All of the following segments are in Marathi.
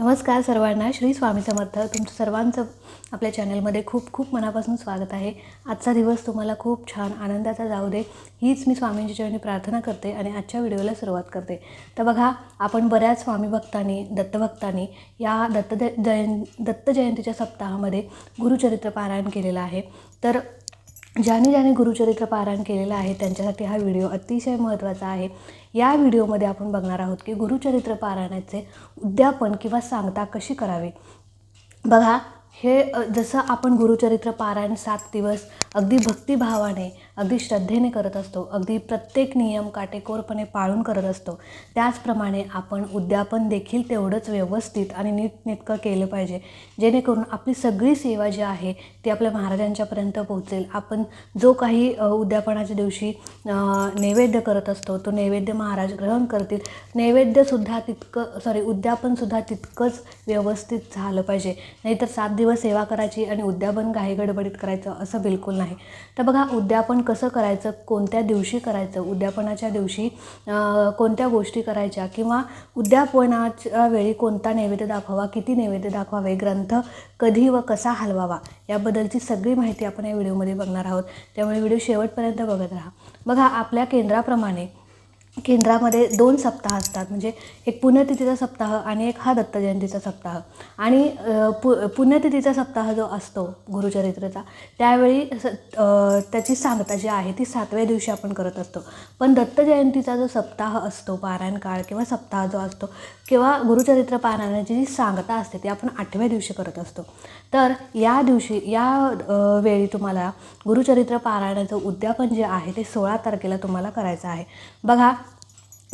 नमस्कार सर्वांना श्री स्वामी समर्थ. तुमचं सर्वांचं आपल्या चॅनलमध्ये खूप खूप मनापासून स्वागत आहे. आजचा दिवस तुम्हाला खूप छान आनंदाचा जाऊ दे हीच मी स्वामींची चरणी प्रार्थना करते आणि आजच्या व्हिडिओला सुरुवात करते. तर बघा आपण बऱ्याच स्वामी भक्तांनी दत्तभक्तांनी या दत्त जयं दत्त जयंतीच्या सप्ताहामध्ये गुरुचरित्र पारायण केलेलं आहे. तर ज्याने ज्याने गुरुचरित्र पारायण केलेलं आहे त्यांच्यासाठी हा व्हिडिओ अतिशय महत्त्वाचा आहे. या व्हिडिओमध्ये आपण बघणार आहोत की गुरुचरित्र पारायणाचे उद्यापन किंवा सांगता कशी करावी? बघा हे जसं आपण गुरुचरित्र पारायण सात दिवस अगदी भक्तिभावाने अगदी श्रद्धेने करत असतो. अगदी प्रत्येक नियम काटेकोरपणे पाळून करत असतो. त्याचप्रमाणे आपण उद्यापन देखील तेवढंच व्यवस्थित आणि नीटनेटकं केलं पाहिजे. जेणेकरून आपली सगळी सेवा जी आहे ती आपल्या महाराजांच्यापर्यंत पोहोचेल. आपण जो काही उद्यापनाच्या दिवशी नैवेद्य करत असतो तो नैवेद्य महाराज ग्रहण करतील. नैवेद्यसुद्धा तितकं सॉरी उद्यापनसुद्धा तितकंच व्यवस्थित झालं पाहिजे. नाहीतर सात दिवस सेवा करायची आणि उद्यापन घाई गडबडीत करायचं असं बिलकुल नाही. तर बघा उद्यापन कसं करायचं कोणत्या दिवशी करायचं उद्यापनाच्या दिवशी कोणत्या गोष्टी करायच्या किंवा उद्यापनाच्या वेळी कोणता नैवेद्य दाखवावा किती नैवेद्य दाखवावे ग्रंथ कधी व कसा हलवावा याबद्दलची सगळी माहिती आपण या व्हिडिओमध्ये बघणार आहोत. त्यामुळे व्हिडिओ शेवटपर्यंत बघत राहा. बघा आपल्या केंद्राप्रमाणे केंद्रामध्ये दोन सप्ताह असतात. म्हणजे एक पुण्यतिथीचा सप्ताह आणि एक हा दत्त जयंतीचा सप्ताह. आणि पु पुण्यतिथीचा सप्ताह जो असतो गुरुचरित्रचा त्यावेळी स त्याची सांगता जी आहे ती सातव्या दिवशी आपण करत असतो. पण दत्त जयंतीचा जो सप्ताह असतो पारायण काळ किंवा सप्ताह जो असतो किंवा गुरुचरित्र पारायणाची जी सांगता असते ती आपण आठव्या दिवशी करत असतो. तर या दिवशी या वेळी तुम्हाला गुरुचरित्र पारायणाचं उद्यापन जे आहे ते सोळा तारखेला तुम्हाला करायचं आहे. बघा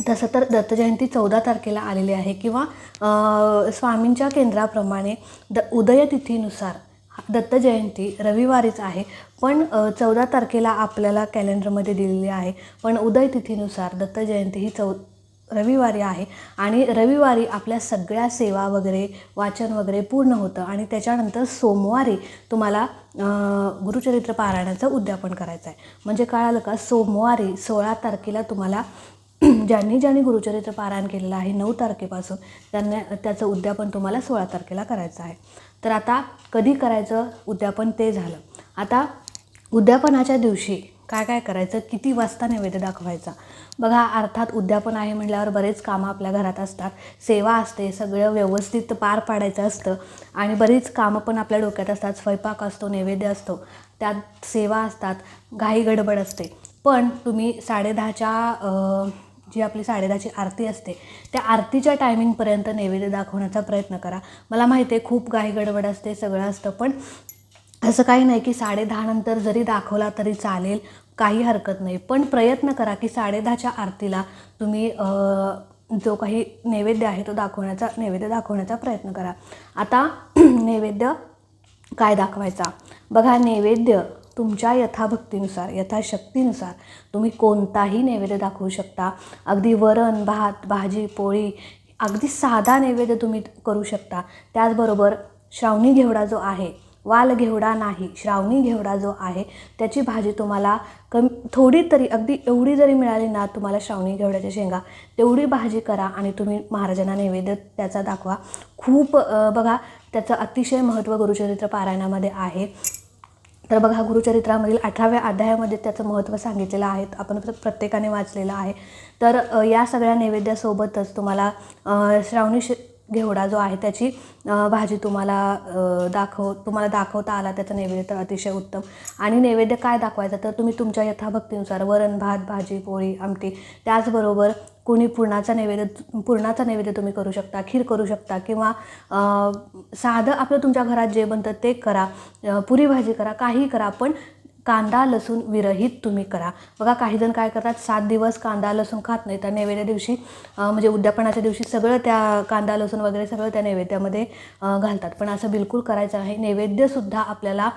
तसं तर दत्तजयंती चौदा तारखेला आलेली आहे किंवा स्वामींच्या केंद्राप्रमाणे द उदयतिथीनुसार दत्तजयंती रविवारीच आहे. पण चौदा तारखेला आपल्याला कॅलेंडरमध्ये दिलेली आहे. पण उदयतिथीनुसार दत्तजयंती ही चौ रविवारी आहे आणि रविवारी आपल्या सगळ्या सेवा वगैरे वाचन वगैरे पूर्ण होतं आणि त्याच्यानंतर सोमवारी तुम्हाला गुरुचरित्र पारायणाचं उद्यापन करायचं आहे. म्हणजे कळालं का सोमवारी सोळा तारखेला तुम्हाला ज्यांनी ज्यांनी गुरुचरित्र पारायण केलेलं आहे नऊ तारखेपासून त्यांना त्याचं उद्यापन तुम्हाला सोळा तारखेला करायचं आहे. तर आता कधी करायचं उद्यापन ते झालं. आता उद्यापनाच्या दिवशी काय काय करायचं किती वाजता नैवेद्य दाखवायचा? बघा अर्थात उद्यापन आहे म्हटल्यावर बरेच कामं आपल्या घरात असतात. सेवा असते सगळं व्यवस्थित पार पाडायचं असतं आणि बरीच कामं पण आपल्या डोक्यात असतात. स्वयंपाक असतो नैवेद्य असतो त्यात सेवा असतात घाई गडबड असते. पण तुम्ही साडेदहाच्या जी आपली साडेदहाची आरती असते त्या आरतीच्या टायमिंगपर्यंत नैवेद्य दाखवण्याचा प्रयत्न करा. मला माहिती आहे खूप घाई गडबड असते सगळं असतं पण असं काही नाही की साडेदहा नंतर जरी दाखवला तरी चालेल काही हरकत नाही. पण प्रयत्न करा की साडेदहाच्या आरतीला तुम्ही जो काही नैवेद्य आहे तो दाखवण्याचा नैवेद्य दाखवण्याचा प्रयत्न करा. आता नैवेद्य काय दाखवायचा? बघा नैवेद्य तुमच्या यथाभक्तीनुसार यथाशक्तीनुसार तुम्ही कोणताही नैवेद्य दाखवू शकता. अगदी वरण भात भाजी पोळी अगदी साधा नैवेद्य तुम्ही करू शकता. त्याचबरोबर श्रावणी घेवडा जो आहे वाल घेवडा नाही श्रावणी घेवडा जो आहे त्याची भाजी तुम्हाला कमी थोडी तरी अगदी एवढी जरी मिळाली ना तुम्हाला श्रावणी घेवड्याच्या शेंगा तेवढी भाजी करा आणि तुम्ही महाराजांना नैवेद्य त्याचा दाखवा. खूप बघा त्याचं अतिशय महत्त्व गुरुचरित्र पारायणामध्ये आहे. तर बघा गुरुचरित्रामधील अठराव्या अध्यायामध्ये त्याचं महत्त्व सांगितलेलं आहे आपण प्रत्येकाने वाचलेलं आहे. तर या सगळ्या नैवेद्यासोबतच तुम्हाला श्रावणी श घेवडा जो आहे त्याची भाजी तुम्हाला दाखव तुम्हाला दाखवता आला त्याचा नैवेद्य तर अतिशय उत्तम. आणि नैवेद्य काय दाखवायचं तर तुम्ही तुमच्या यथाभक्तीनुसार वरण भात भाजी पोळी आमटी त्याचबरोबर कोणी पुरणाचा नैवेद्य पुरणाचा नैवेद्य तुम्ही करू शकता खीर करू शकता किंवा साधं आपलं तुमच्या घरात जे बनतं ते करा पुरी भाजी करा काही करा पण कांदा लसूण विरहित तुम्ही करा. बघा काही जण काय करतात सात दिवस कांदा लसूण खात नाही तर नैवेद्य दिवशी म्हणजे उद्यापनाच्या दिवशी सगळं त्या कांदा लसूण वगैरे सगळं त्या नैवेद्यामध्ये घालतात. पण असं बिलकुल करायचं आहे. नैवेद्यसुद्धा आपल्याला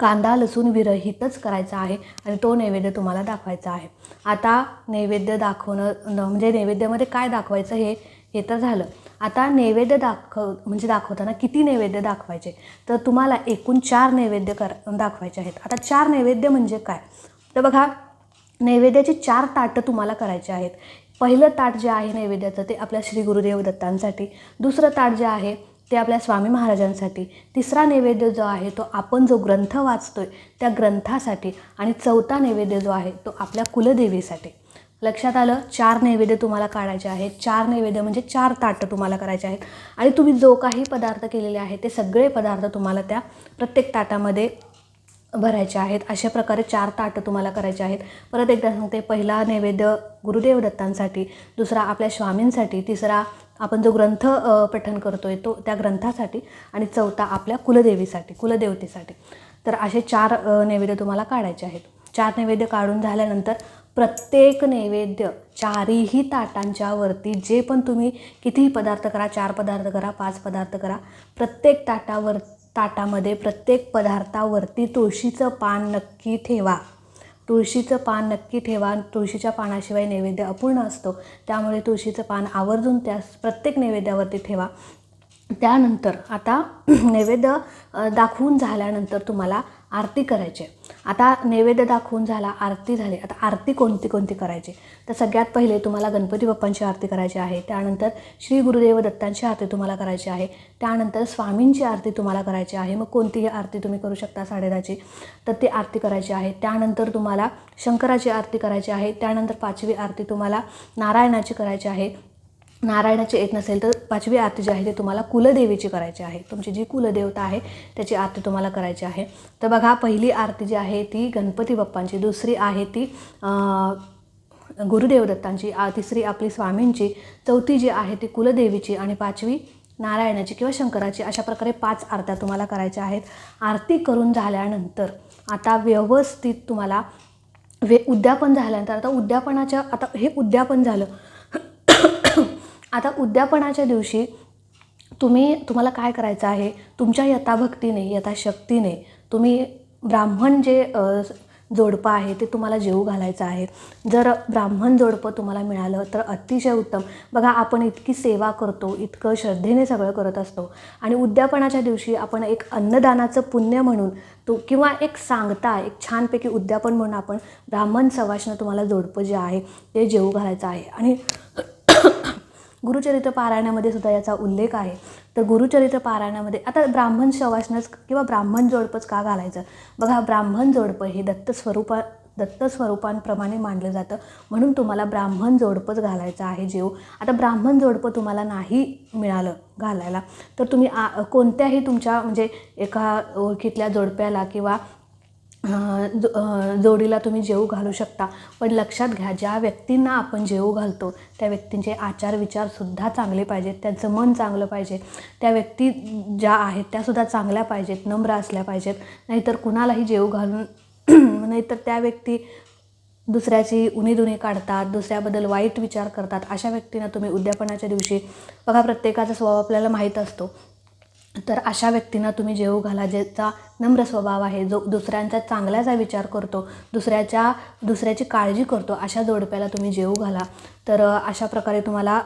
कांदा लसूण विरहितच करायचा आहे आणि तो नैवेद्य तुम्हाला दाखवायचा आहे. आता नैवेद्य दाखवणं म्हणजे नैवेद्यामध्ये काय दाखवायचं हे हे तर झालं. आता नैवेद्य दाखव म्हणजे दाखवताना किती नैवेद्य दाखवायचे? तर तुम्हाला एकूण चार नैवेद्य कर दाखवायचे आहेत. आता चार नैवेद्य म्हणजे काय? तर बघा नैवेद्याची चार ताटं तुम्हाला करायचे आहेत. पहिलं ताट जे आहे नैवेद्याचं ते आपल्या श्री गुरुदेव दत्तांसाठी. दुसरं ताट जे आहे ते आपल्या स्वामी महाराजांसाठी. तिसरा नैवेद्य जो आहे तो आपण जो ग्रंथ वाचतोय त्या ग्रंथासाठी. आणि चौथा नैवेद्य जो आहे तो आपल्या कुलदेवीसाठी. लक्षात आलं चार नैवेद्य तुम्हाला काढायचे आहेत. चार नैवेद्य म्हणजे चार ताटं तुम्हाला करायचे आहेत. आणि तुम्ही जो काही पदार्थ केलेले आहेत ते सगळे पदार्थ तुम्हाला त्या प्रत्येक ताटामध्ये भरायचे आहेत. अशा प्रकारे चार ताटं तुम्हाला करायचे आहेत. परत एकदा सांगते पहिला नैवेद्य गुरुदेव दत्तांसाठी दुसरा आपल्या स्वामींसाठी तिसरा आपण जो ग्रंथ पठन करतो आहे तो त्या ग्रंथासाठी आणि चौथा आपल्या कुलदेवीसाठी कुलदेवतेसाठी. तर असे चार नैवेद्य तुम्हाला काढायचे आहेत. चार नैवेद्य काढून झाल्यानंतर प्रत्येक नैवेद्य चारही ताटांच्या वरती जे पण तुम्ही कितीही पदार्थ करा चार पदार्थ करा पाच पदार्थ करा प्रत्येक ताटावर ताटामध्ये प्रत्येक पदार्थावरती तुळशीचं पान नक्की ठेवा. तुळशीचं पान नक्की ठेवा. तुळशीच्या पानाशिवाय नैवेद्य अपूर्ण असतो. त्यामुळे तुळशीचं पान आवर्जून त्या प्रत्येक नैवेद्यावरती ठेवा. त्यानंतर आता नैवेद्य दाखवून झाल्यानंतर तुम्हाला आरती करायची. आहे. आता नैवेद्य दाखवून झाला आरती झाली. आता आरती कोणती कोणती करायची? तर सगळ्यात पहिले तुम्हाला गणपती बाप्पांची आरती करायची आहे. त्यानंतर श्री गुरुदेव दत्तांची आरती तुम्हाला करायची आहे. त्यानंतर स्वामींची आरती तुम्हाला करायची आहे. मग कोणतीही आरती तुम्ही करू शकता साडेदहाची. तर ती आरती करायची आहे. त्यानंतर तुम्हाला शंकराची आरती करायची आहे. त्यानंतर पाचवी आरती तुम्हाला नारायणाची करायची आहे. नारायणाची येत नसेल तर पाचवी आरती जी आहे ती तुम्हाला कुलदेवीची करायची आहे. तुमची जी कुलदेवता आहे त्याची आरती तुम्हाला करायची आहे. तर बघा पहिली आरती जी आहे ती गणपती बाप्पांची दुसरी आहे ती गुरुदेवदत्तांची तिसरी आपली स्वामींची चौथी जी आहे ती कुलदेवीची आणि पाचवी नारायणाची किंवा शंकराची अशा प्रकारे पाच आरत्या तुम्हाला करायच्या आहेत. आरती करून झाल्यानंतर आता व्यवस्थित तुम्हाला वे उद्यापन झाल्यानंतर आता उद्यापनाच्या आता हे उद्यापन झालं आता उद्यापनाच्या दिवशी तुम्ही तुम्हाला काय करायचं आहे? तुमच्या यथाभक्तीने यथाशक्तीने तुम्ही ब्राह्मण जे जोडपं आहे ते तुम्हाला जेवू घालायचं आहे. जर ब्राह्मण जोडपं तुम्हाला मिळालं तर अतिशय उत्तम. बघा आपण इतकी सेवा करतो इतकं श्रद्धेने सगळं करत असतो. आणि उद्यापनाच्या दिवशी आपण एक अन्नदानाचं पुण्य म्हणून तो किंवा एक सांगता एक छानपैकी उद्यापन म्हणून आपण ब्राह्मण सवाशनं तुम्हाला जोडपं जे आहे ते जेवू घालायचं आहे. आणि गुरुचरित्र पारायणामध्ये सुद्धा याचा उल्लेख आहे. तर गुरुचरित्र पारायणामध्ये आता ब्राह्मण शवासनच किंवा ब्राह्मण जोडपंच का घालायचं? बघा ब्राह्मण जोडपं हे दत्त स्वरूपा दत्त स्वरूपांप्रमाणे मानलं जातं. म्हणून तुम्हाला ब्राह्मण जोडपंच घालायचं आहे जेव. आता ब्राह्मण जोडपं तुम्हाला नाही मिळालं घालायला. तर तुम्ही आ कोणत्याही तुमच्या म्हणजे एका ओळखीतल्या जोडप्याला किंवा जो जोडीला तुम्ही जेवू घालू शकता. पण लक्षात घ्या ज्या व्यक्तींना आपण जेवू घालतो त्या व्यक्तींचे आचार विचारसुद्धा चांगले पाहिजेत. त्यांचं मन चांगलं पाहिजे. त्या व्यक्ती ज्या आहेत त्यासुद्धा चांगल्या पाहिजेत नम्र असल्या पाहिजेत. नाहीतर कुणालाही जेवू घालून नाहीतर त्या व्यक्ती दुसऱ्याची उणीधुणी काढतात दुसऱ्याबद्दल वाईट विचार करतात. अशा व्यक्तींना तुम्ही उद्यापनाच्या दिवशी बघा प्रत्येकाचा स्वभाव आपल्याला माहीत असतो. तर अशा व्यक्तींना तुम्ही जेवू घाला ज्याचा नम्र स्वभाव आहे जो दुसऱ्यांचा चांगल्याचा विचार करतो दुसऱ्याच्या दुसऱ्याची काळजी करतो अशा जोडप्याला तुम्ही जेवू घाला. तर अशा प्रकारे तुम्हाला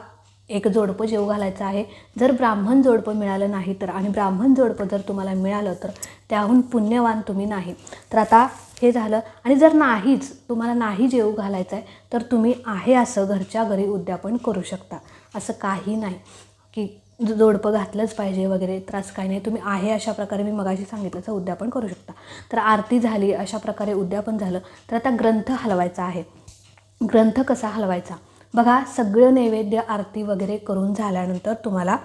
एक जोडपं जेवू घालायचं आहे. जर ब्राह्मण जोडपं मिळालं नाही तर आणि ब्राह्मण जोडपं जर तुम्हाला मिळालं तर त्याहून पुण्यवान तुम्ही नाही. तर आता हे झालं. आणि जर नाहीच तुम्हाला नाही जेवू घालायचं आहे तर तुम्ही आहे असं घरच्या घरी उद्यापन करू शकता. असं काही नाही. की जोडपं घातलंच पाहिजे वगैरे त्रास काही नाही. तुम्ही आहे अशा प्रकारे मी मगाशी सांगितलंचं उद्यापन करू शकता. तर आरती झाली अशा प्रकारे उद्यापन झालं. तर आता ग्रंथ हलवायचा आहे. ग्रंथ कसा हलवायचा? बघा सगळं नैवेद्य आरती वगैरे करून झाल्यानंतर तुम्हाला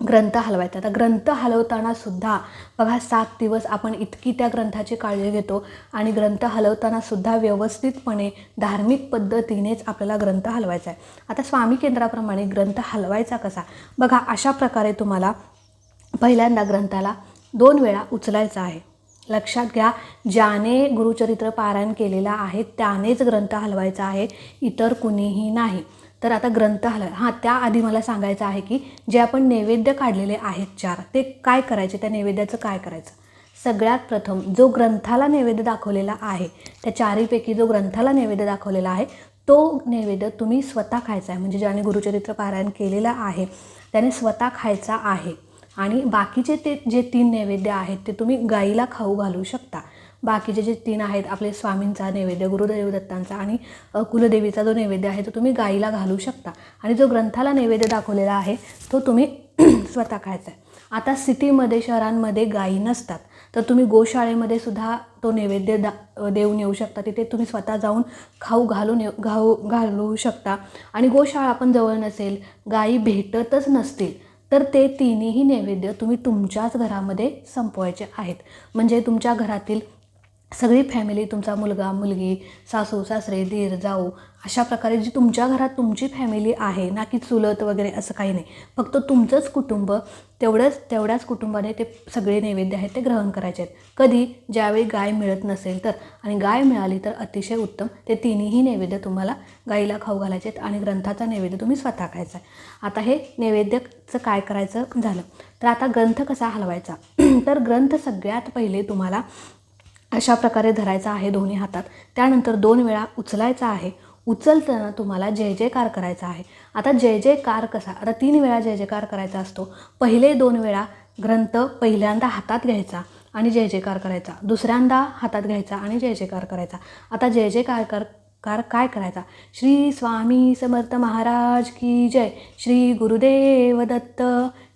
ग्रंथ हलवायचा आता ग्रंथ हलवताना सुद्धा बघा सात दिवस आपण इतकी त्या ग्रंथाची काळजी घेतो आणि ग्रंथ हलवताना सुद्धा व्यवस्थितपणे धार्मिक पद्धतीनेच आपल्याला ग्रंथ हलवायचा आहे. आता स्वामी केंद्राप्रमाणे ग्रंथ हलवायचा कसा? बघा अशा प्रकारे तुम्हाला पहिल्यांदा ग्रंथाला दोन वेळा उचलायचा आहे. लक्षात घ्या ज्याने गुरुचरित्र पारायण केलेला आहे त्यानेच ग्रंथ हलवायचा आहे. इतर कुणीही नाही. तर आता ग्रंथालय हां त्याआधी मला सांगायचं आहे की जे आपण नैवेद्य काढलेले आहेत चार ते काय करायचे? त्या नैवेद्याचं काय करायचं? सगळ्यात प्रथम जो ग्रंथाला नैवेद्य दाखवलेला आहे त्या चारीपैकी जो ग्रंथाला नैवेद्य दाखवलेला आहे तो नैवेद्य तुम्ही स्वतः खायचा आहे. म्हणजे ज्याने गुरुचरित्र पारायण केलेलं आहे त्याने स्वतः खायचा आहे. आणि बाकीचे ते जे तीन नैवेद्य आहेत ते तुम्ही गाईला खाऊ घालू शकता. बाकीचे जे तीन आहेत आपले स्वामींचा नैवेद्य गुरुदेव दत्तांचा आणि कुलदेवीचा जो नैवेद्य आहे तो तुम्ही गाईला घालू शकता. आणि जो ग्रंथाला नैवेद्य दाखवलेला आहे तो तुम्ही स्वतः खायचा आहे. आता सिटीमध्ये शहरांमध्ये गायी नसतात. तर तुम्ही गोशाळेमध्ये सुद्धा तो नैवेद्य दा देऊन येऊ शकता. तिथे तुम्ही स्वतः जाऊन खाऊ घालून येऊ घाऊ घालू शकता. आणि गोशाळा पण जवळ नसेल गायी भेटतच नसतील तर ते तिन्हीही नैवेद्य तुम्ही तुमच्याच घरामध्ये संपवायचे आहेत. म्हणजे तुमच्या घरातील सगळी फॅमिली तुमचा मुलगा मुलगी सासू सासरे दीर जाऊ अशा प्रकारे जी तुमच्या घरात तुमची फॅमिली आहे ना की चुलत वगैरे असं काही नाही. फक्त तुमचंच कुटुंब तेवढंच तेवढ्याच कुटुंबाने ते सगळे नैवेद्य आहेत ते ग्रहण करायचे आहेत. कधी ज्यावेळी गाय मिळत नसेल तर आणि गाय मिळाली तर अतिशय उत्तम ते तिन्हीही नैवेद्य तुम्हाला गाईला खाऊ घालायचे आहेत आणि ग्रंथाचा नैवेद्य तुम्ही स्वतः खायचा आहे. आता हे नैवेद्यचं काय करायचं झालं? तर आता ग्रंथ कसा हलवायचा? तर ग्रंथ सगळ्यात पहिले तुम्हाला अशा प्रकारे धरायचा आहे दोन्ही हातात. त्यानंतर दोन वेळा उचलायचा आहे. उचलताना तुम्हाला जय जयकार करायचा आहे. आता जय जयकार कसा? आता तीन वेळा जय जयकार करायचा असतो. पहिले दोन वेळा ग्रंथ पहिल्यांदा हातात घ्यायचा आणि जय जयकार करायचा. दुसऱ्यांदा हातात घ्यायचा आणि जय जयकार करायचा. आता जय जयकार कर कार काय करायचा? श्री स्वामी समर्थ महाराज की जय. श्री गुरुदेव दत्त.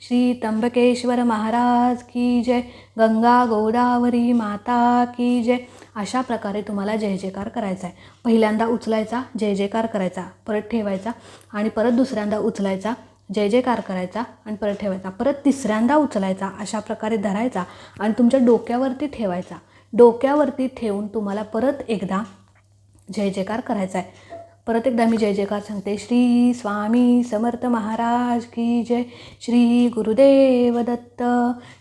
श्री त्र्यंबकेश्वर महाराज की जय. गंगा गोदावरी माता की जय. अशा प्रकारे तुम्हाला जय जयकार करायचा आहे. पहिल्यांदा उचलायचा जय जयकार करायचा परत ठेवायचा आणि परत दुसऱ्यांदा उचलायचा जय जयकार करायचा आणि परत ठेवायचा. परत तिसऱ्यांदा उचलायचा अशा प्रकारे धरायचा आणि तुमच्या डोक्यावरती ठेवायचा. डोक्यावरती ठेवून तुम्हाला परत एकदा जय जयकार करायचा आहे परत एकदा मी जय जयकार सांगते. श्री स्वामी समर्थ महाराज की जय. श्री गुरुदेव दत्त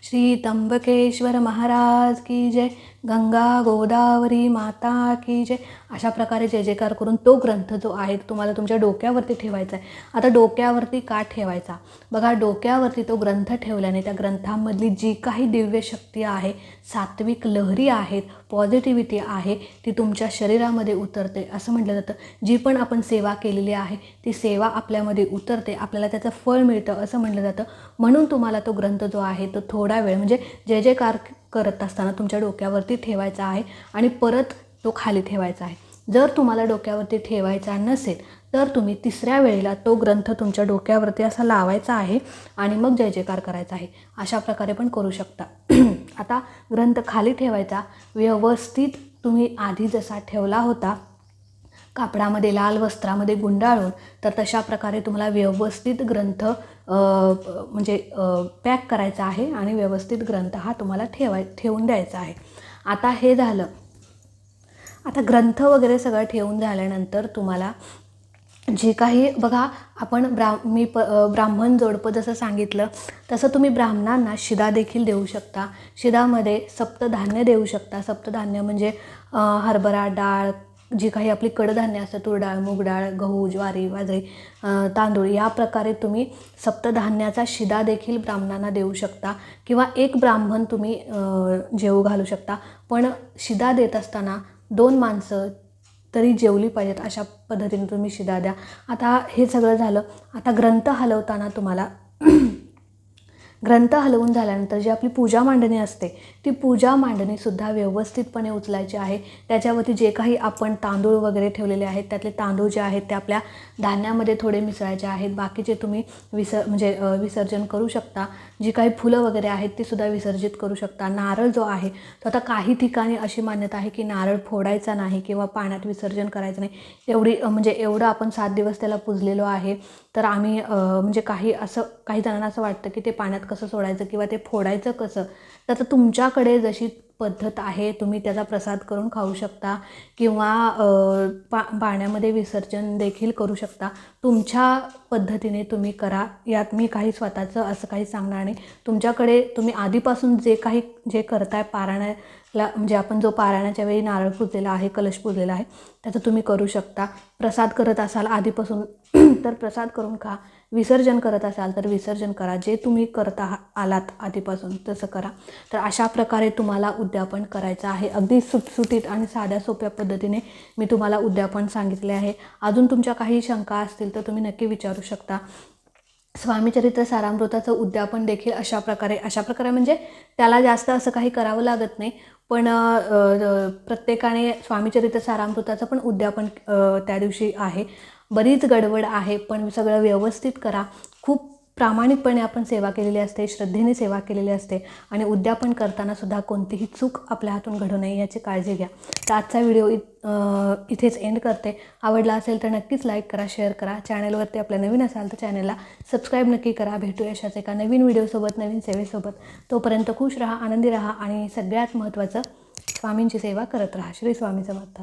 श्री त्र्यंबकेश्वर महाराज की जय. गंगा गोदावरी माता की जय. अशा प्रकारे जय जयकार करून तो ग्रंथ जो आहे तुम्हाला तुमच्या डोक्यावरती ठेवायचा आहे. आता डोक्यावरती का ठेवायचा? बघा डोक्यावरती तो ग्रंथ ठेवल्याने त्या ग्रंथांमधली जी काही दिव्य शक्ती आहे सात्विक लहरी आहेत पॉझिटिव्हिटी आहे ती तुमच्या शरीरामध्ये उतरते. असं म्हटलं जातं. जी पण आपण सेवा केलेली आहे ती सेवा आपल्यामध्ये उतरते. आपल्याला त्याचं फळ मिळतं असं म्हटलं जातं. म्हणून तुम्हाला तो ग्रंथ जो आहे तो थोडा वेळ म्हणजे जय जयकार करत असताना तुमच्या डोक्यावरती ठेवायचा आहे आणि परत तो खाली ठेवायचा आहे. जर तुम्हाला डोक्यावरती ठेवायचा नसेल तर तुम्ही तिसऱ्या वेळेला तो ग्रंथ तुमच्या डोक्यावरती असा लावायचा आहे आणि मग जय जयकार करायचा आहे. अशा प्रकारे पण करू शकता. आता ग्रंथ खाली ठेवायचा. व्यवस्थित तुम्ही आधी जसा ठेवला होता कापडामध्ये लाल वस्त्रामध्ये गुंडाळून तर तशा प्रकारे तुम्हाला व्यवस्थित ग्रंथ म्हणजे पॅक करायचा आहे आणि व्यवस्थित ग्रंथ हा तुम्हाला ठेवाय ठेवून द्यायचा आहे. आता हे झालं. आता ग्रंथ वगैरे सगळं ठेवून झाल्यानंतर तुम्हाला जे काही बघा आपण ब्रा मी प ब्राह्मण जोडपं जसं सांगितलं तसं तुम्ही ब्राह्मणांना शिदा देखील देऊ शकता. शिदामध्ये सप्तधान्य देऊ शकता. सप्तधान्य म्हणजे हरभरा डाळ जी काही आपली कडधान्य असतं तूर डाळ मूग डाळ गहू ज्वारी बाजरी तांदूळ या प्रकारे तुम्ही सप्तधान्याचा शिदा देखील ब्राह्मणांना देऊ शकता किंवा एक ब्राह्मण तुम्ही जेवू घालू शकता. पण शिदा देत असताना दोन माणसं तरी जेवली पाहिजेत अशा पद्धतीने तुम्ही शिदा द्या. आता हे सगळं झालं. आता ग्रंथ हलवताना तुम्हाला ग्रंथ हलवून झाल्यानंतर जी आपली पूजा मांडणी असते ती पूजा मांडणीसुद्धा व्यवस्थितपणे उचलायची आहे. त्याच्यावरती जे काही आपण तांदूळ वगैरे ठेवलेले आहेत त्यातले तांदूळ जे आहेत ते आपल्या धान्यामध्ये थोडे मिसळायचे आहेत. बाकीचे तुम्ही विसर म्हणजे विसर्जन करू शकता. जी काही फुलं वगैरे आहेत ती सुद्धा विसर्जित करू शकता. नारळ जो आहे तो आता काही ठिकाणी अशी मान्यता आहे की नारळ फोडायचा नाही किंवा पाण्यात विसर्जन करायचं नाही. एवढी म्हणजे एवढं आपण सात दिवस त्याला पुजलेलो आहे. तर आम्ही म्हणजे काही असं काही जणांना असं वाटतं की ते पाण्यात कसं सोडायचं किंवा ते फोडायचं कसं तर आता तुमच्याकडे जशी पद्धत आहे तुम्ही त्याचा प्रसाद करून खाऊ शकता किंवा पा पाण्यामध्ये विसर्जन देखील करू शकता. तुमच्या पद्धतीने तुम्ही करा. यात मी काही स्वतःचं असं काही सांगणार नाही. तुमच्याकडे तुम्ही आधीपासून जे काही जे करताय ला म्हणजे आपण जो पारायणाच्या वेळी नारळ पुजलेला आहे कलश पुजलेला आहे त्याचं तुम्ही करू शकता. प्रसाद करत असाल आधीपासून तर प्रसाद करून खा. विसर्जन करत असाल तर विसर्जन करा. जे तुम्ही करता आलात आधीपासून तसं करा. तर अशा प्रकारे तुम्हाला उद्यापन करायचं आहे. अगदी सुटसुटीत आणि साध्या सोप्या पद्धतीने मी तुम्हाला उद्यापन सांगितले आहे. अजून तुमच्या काही शंका असतील तर तुम्ही नक्की विचारू शकता. स्वामीचरित्र सारामृताचं उद्यापन देखील अशा प्रकारे अशा प्रकारे म्हणजे त्याला जास्त असं काही करावं लागत नाही. पण प्रत्येकाने स्वामीचरित्र सारामृताचं पण उद्यापन त्या दिवशी आहे. बरीच गडबड आहे पण सगळं व्यवस्थित करा. खूप प्रामाणिकपणे आपण सेवा केलेली असते श्रद्धेने सेवा केलेली असते आणि उद्यापन करताना सुद्धा कोणतीही चूक आपल्या हातून घडू नये याची काळजी घ्या. तर आजचा व्हिडिओ इ इथेच एंड करते. आवडला असेल तर नक्कीच लाईक करा शेअर करा. चॅनलवरती आपल्या नवीन असाल तर चॅनलला सबस्क्राईब नक्की करा. भेटू अशाच एका नवीन व्हिडिओसोबत नवीन सेवेसोबत. तोपर्यंत खुश राहा आनंदी राहा आणि सगळ्यात महत्त्वाचं स्वामींची सेवा करत राहा. श्री स्वामी समर्थ